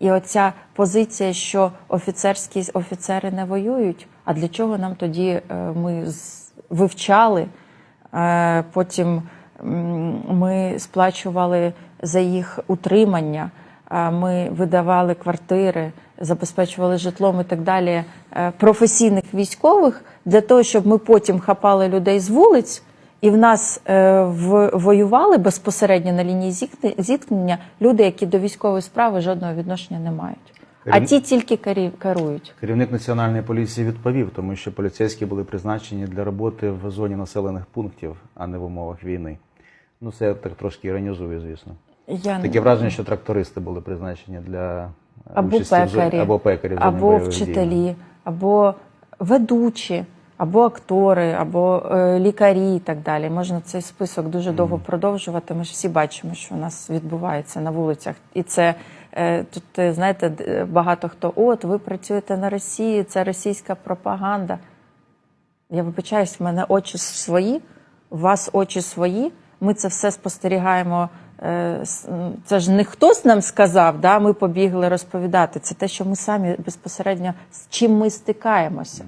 І оця позиція, що офіцерські офіцери не воюють. А для чого нам тоді е, ми вивчали? Е, Потім ми сплачували за їх утримання, ми видавали квартири, забезпечували житлом і так далі е, професійних військових для того, щоб ми потім хапали людей з вулиць. І в нас е, в, воювали безпосередньо на лінії зіткнення люди, які до військової справи жодного відношення не мають. А ті тільки керують. Керівник національної поліції відповів, тому що поліцейські були призначені для роботи в зоні населених пунктів, а не в умовах війни. Ну, це я так трошки іронізую, звісно. Я не- Таке враження, що трактористи були призначені для або участі в зоні- або пекарі в зоні або бойових дій. вчителі, або ведучі, або актори, або е, лікарі і так далі. Можна цей список дуже довго продовжувати. Ми ж всі бачимо, що у нас відбувається на вулицях. І це е, тут, е, знаєте, багато хто, от ви працюєте на Росії, це російська пропаганда. Я вибачаюсь, в мене очі свої, у вас очі свої. Ми це все спостерігаємо. Це ж не хтось нам сказав, да? ми побігли розповідати. Це те, що ми самі безпосередньо з чим ми стикаємося.